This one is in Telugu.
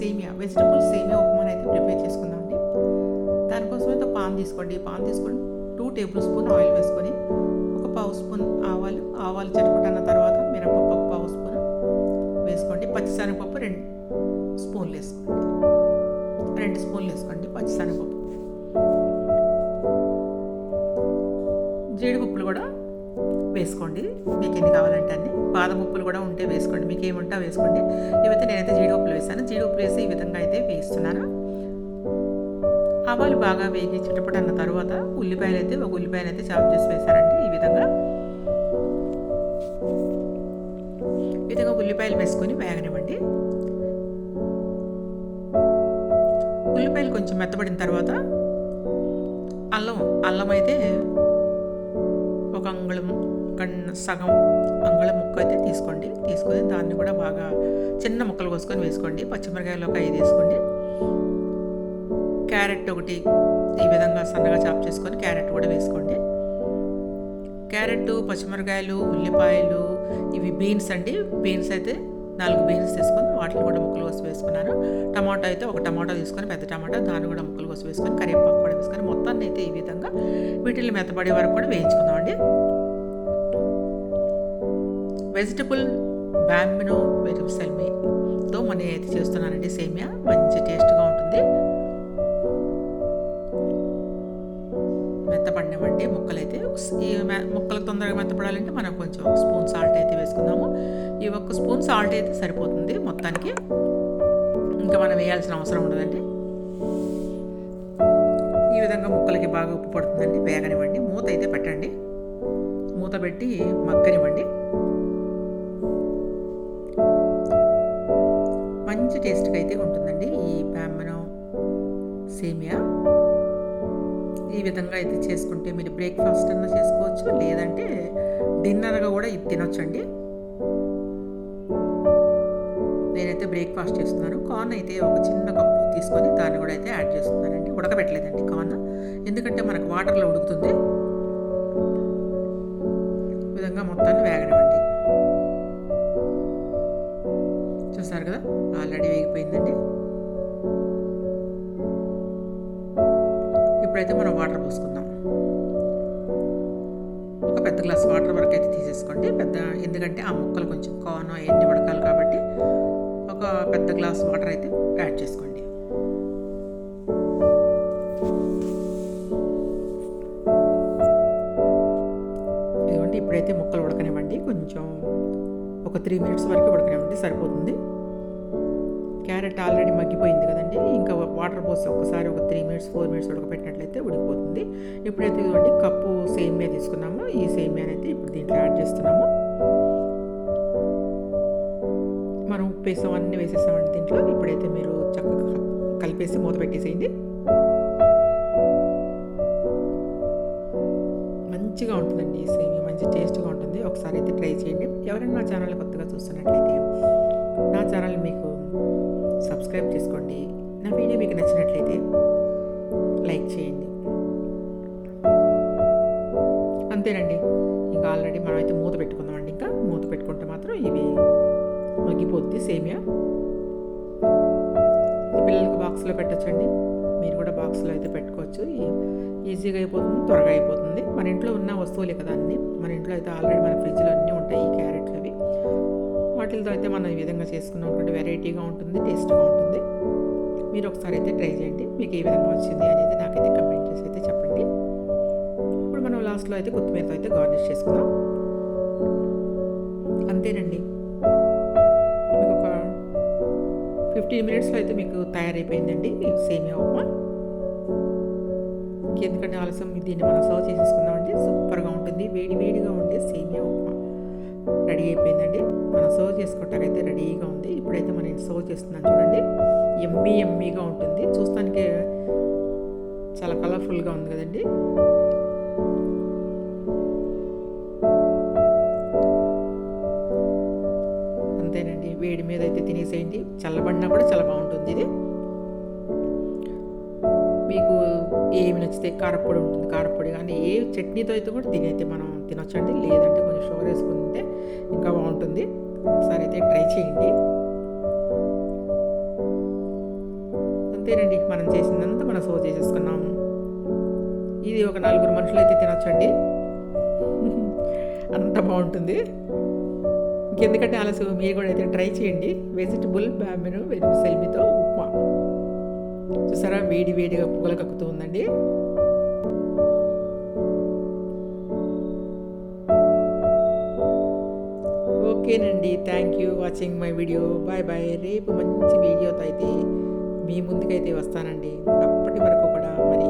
సేమియా వెజిటబుల్ సేమియా ఉప్మాని అయితే ప్రిపేర్ చేసుకుందామండి దానికోసం అయితే పాన్ తీసుకోండి. పాన్ తీసుకొని టూ టేబుల్ స్పూన్ ఆయిల్ వేసుకొని ఒక పావు స్పూన్ ఆవాలు ఆవాలు చెట్టుకున్న తర్వాత మినపప్పు ఒక పావు స్పూన్ వేసుకోండి. పచ్చిశనగపప్పు రెండు స్పూన్లు వేసుకోండి. రెండు స్పూన్లు వేసుకోండి పచ్చిశనగపప్పు. జీడిపప్పులు కూడా వేసుకోండి. మీకు ఎన్ని కావాలంటే అన్ని. బాదం ఉప్పులు కూడా ఉంటే వేసుకోండి. మీకు ఏముంటా వేసుకోండి. ఇవైతే నేనైతే జీడిపప్పులు వేసాను జీడిపప్పులు వేసి ఈ విధంగా అయితే వేయిస్తున్నాను ఆవాలు బాగా వేగి చిటపట అన్న తర్వాత ఉల్లిపాయలు అయితే ఒక ఉల్లిపాయలు అయితే చాప్ చేసి వేశారండి ఈ విధంగా. ఈ విధంగా ఉల్లిపాయలు వేసుకొని వేగనివ్వండి. ఉల్లిపాయలు కొంచెం మెత్తబడిన తర్వాత అల్లం అల్లం అయితే ఒక అంగుళం కన్- సగం అంగుళం ముక్క అయితే తీసుకోండి. తీసుకొని దాన్ని కూడా బాగా చిన్న ముక్కలు కోసుకొని వేసుకోండి. పచ్చిమిరకాయలు ఒక ఐదు వేసుకోండి. క్యారెట్ ఒకటి ఈ విధంగా సన్నగా చాప్ చేసుకొని క్యారెట్ కూడా వేసుకోండి. క్యారెట్ పచ్చిమిరకాయలు ఉల్లిపాయలు ఇవి బీన్స్ అండి. బీన్స్ అయితే నాలుగు బీన్స్ తీసుకొని వాటిని కూడా ముక్కలు కోసి వేసుకున్నాను. టమాటో అయితే ఒక టమాటో తీసుకొని పెద్ద టమాటో దాన్ని కూడా ముక్కలు కోసి వేసుకొని కరివేపాకు కూడా వేసుకొని మొత్తాన్ని అయితే ఈ విధంగా వీటిని మెత్తబడే వరకు కూడా వేయించుకుందామండి. వెజిటబుల్ బ్యాంబినో వెజిటబుల్తో మనం అయితే చేస్తున్నానండి. సేమియా మంచి టేస్ట్గా ఉంటుంది. మెత్తపడినవండి. ముక్కలైతే ఈ ముక్కలు తొందరగా మెత్తపడాలంటే మనం కొంచెం స్పూన్ సాల్ట్ అయితే వేసుకుందాము. ఈ ఒక్క స్పూన్ సాల్ట్ అయితే సరిపోతుంది మొత్తానికి. ఇంకా మనం వేయాల్సిన అవసరం ఉండదండి. ఈ విధంగా ముక్కలకి బాగా ఉప్పు పడుతుందండి. వేగనివ్వండి. మూత అయితే పెట్టండి. మూత పెట్టి మగ్గనివ్వండి. ఈ విధంగా అయితే చేసుకుంటే మీరు బ్రేక్ఫాస్ట్ అన్నా చేసుకోవచ్చు లేదంటే డిన్నర్గా కూడా ఇది తినొచ్చండి. నేనైతే బ్రేక్ఫాస్ట్ చేస్తున్నాను. కార్న్ అయితే ఒక చిన్న కప్పు తీసుకొని దాన్ని కూడా అయితే యాడ్ చేస్తున్నానండి. ఉడకబెట్టలేదండి కార్న్ ఎందుకంటే మనకు వాటర్లో ఉడుకుతుంది. ఈ విధంగా మొత్తాన్ని వేగనివ్వండి. చూసారు కదా? ఆల్రెడీ వేగిపోయిందండి. ఇప్పుడైతే మనం వాటర్ పోసుకుందాం. ఒక పెద్ద గ్లాస్ వాటర్ వరకు అయితే తీసేసుకోండి. పెద్ద ఎందుకంటే ఆ ముక్కలు కొంచెం కాను అవన్నీ ఉడకాలి కాబట్టి ఒక పెద్ద గ్లాస్ వాటర్ అయితే యాడ్ చేసుకోండి. ఇదిగోండి ఇప్పుడైతే ముక్కలు ఉడకనివ్వండి. కొంచెం ఒక త్రీ మినిట్స్ వరకు ఉడకనివ్వండి. సరిపోతుంది. క్యారెట్ ఆల్రెడీ మగ్గిపోయింది కదండి. ఇంకా వాటర్ పోసి ఒకసారి ఒక త్రీ మినిట్స్ ఫోర్ మినిట్స్ ఉడకపెట్టినట్లయితే ఉడికిపోతుంది. ఇప్పుడైతే ఇదిగోండి కప్పు సేమియా తీసుకున్నాము. ఈ సేమియానైతే ఇప్పుడు దీంట్లో యాడ్ చేస్తున్నాము. మనం ఉప్పు వేసాం అన్నీ వేసేసామండి దీంట్లో. ఇప్పుడైతే మీరు చక్కగా కలిపేసి మూత పెట్టేసేయండి. మంచిగా ఉంటుందండి ఈ సేమియా మంచి టేస్ట్గా ఉంటుంది. ఒకసారి అయితే ట్రై చేయండి. ఎవరైనా నా ఛానల్ కొత్తగా చూస్తున్నట్లయితే నా ఛానల్ మీకు సబ్స్క్రైబ్ చేసుకోండి. నా వీడియో మీకు నచ్చినట్లయితే లైక్ చేయండి. అంతేనండి. ఇంకా ఆల్రెడీ మనం అయితే మూత పెట్టుకుందామండి ఇంకా. మూత పెట్టుకుంటే మాత్రం ఇవి మగ్గిపోద్ది సేమియా. పిల్లలకు పిల్లలకి బాక్స్లో పెట్టచ్చండి. మీరు కూడా బాక్స్లో అయితే పెట్టుకోవచ్చు. ఈజీగా అయిపోతుంది త్వరగా అయిపోతుంది. మన ఇంట్లో ఉన్న వస్తువులే కదా అన్నీ. మన ఇంట్లో అయితే ఆల్రెడీ మన ఫ్రిడ్జ్లో అన్నీ వాటితో అయితే మనం ఈ విధంగా చేసుకున్నాం. వెరైటీగా ఉంటుంది టేస్ట్గా ఉంటుంది. మీరు ఒకసారి అయితే ట్రై చేయండి. మీకు ఏ విధంగా వచ్చింది అనేది నాకైతే కమెంట్ చేసి అయితే చెప్పండి. ఇప్పుడు మనం లాస్ట్లో అయితే కొత్తిమీరతో అయితే గార్నిష్ చేసుకుందాం. అంతేనండి. మీకు ఒక ఫిఫ్టీన్ మినిట్స్లో అయితే మీకు తయారైపోయిందండి. సేమియా ఉప్మా. ఇంకెందుకంటే ఆలస్యం దీన్ని మనం సర్వ్ చేసేసుకుందామంటే సూపర్గా ఉంటుంది. వేడి వేడిగా ఉండే సేమియా ఉప్మా రెడీ అయిపోయిందండి. మనం సర్వ్ చేసుకోవటానికైతే రెడీగా ఉంది. ఇప్పుడైతే మనం సర్వ్ చేస్తున్నాం చూడండి. ఎమ్మీ ఎమ్మీగా ఉంటుంది. చూస్తానికి చాలా కలర్ఫుల్గా ఉంది కదండి. అంతేనండి. వేడి మీద అయితే తినేసేయండి. చల్లబడినా కూడా చాలా బాగుంటుంది ఇది. ఏమి నచ్చితే కారపొడి ఉంటుంది. కారపొడి కానీ ఏ చట్నీతో అయితే కూడా తినైతే మనం తినొచ్చండి. లేదంటే కొంచెం షుగర్ వేసుకుంటే ఇంకా బాగుంటుంది. ఒకసారి అయితే ట్రై చేయండి. అంతేనండి. మనం చేసిందంతా మనం సర్వ్ చేసేసుకున్నాం ఇది ఒక నలుగురు మనుషులు అయితే తినొచ్చండి. అంత బాగుంటుంది. ఇంకెందుకంటే ఆలస్యం. మీరు కూడా అయితే ట్రై చేయండి. వెజిటబుల్ బ్యామిను సెల్మితో ఉప్మా. చూసారా? వేడి వేడిగా పొగలు కక్కుతూ ఉందండి. ఓకేనండి. Thank you watching my video bye bye రేపు మంచి వీడియోతో అయితే మీ ముందుకైతే వస్తానండి. అప్పటి వరకు కూడా మరి